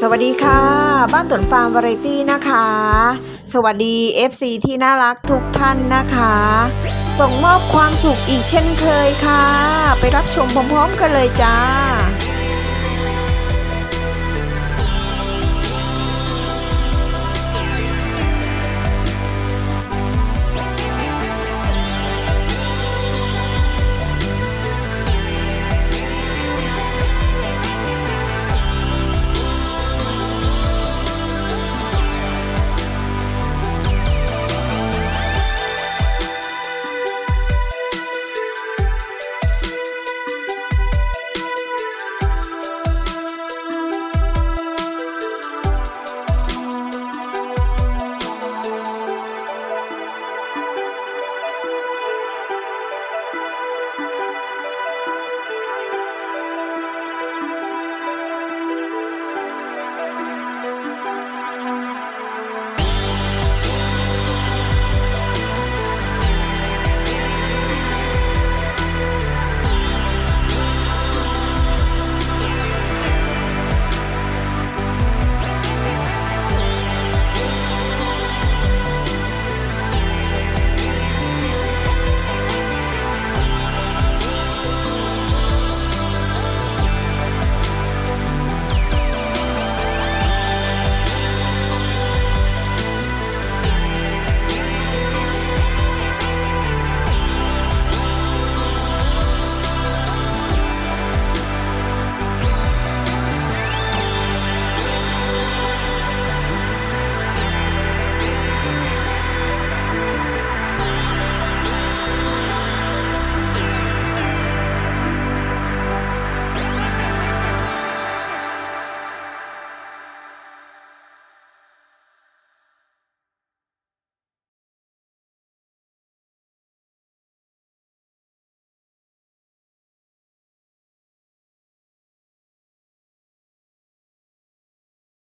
สวัสดีค่ะ บ้านตนฟาร์มวาไรตี้นะคะ สวัสดี FC ที่น่ารักทุกท่านนะคะ ส่งมอบความสุขอีกเช่นเคยค่ะ ไปรับชมพร้อมๆกันเลยจ้า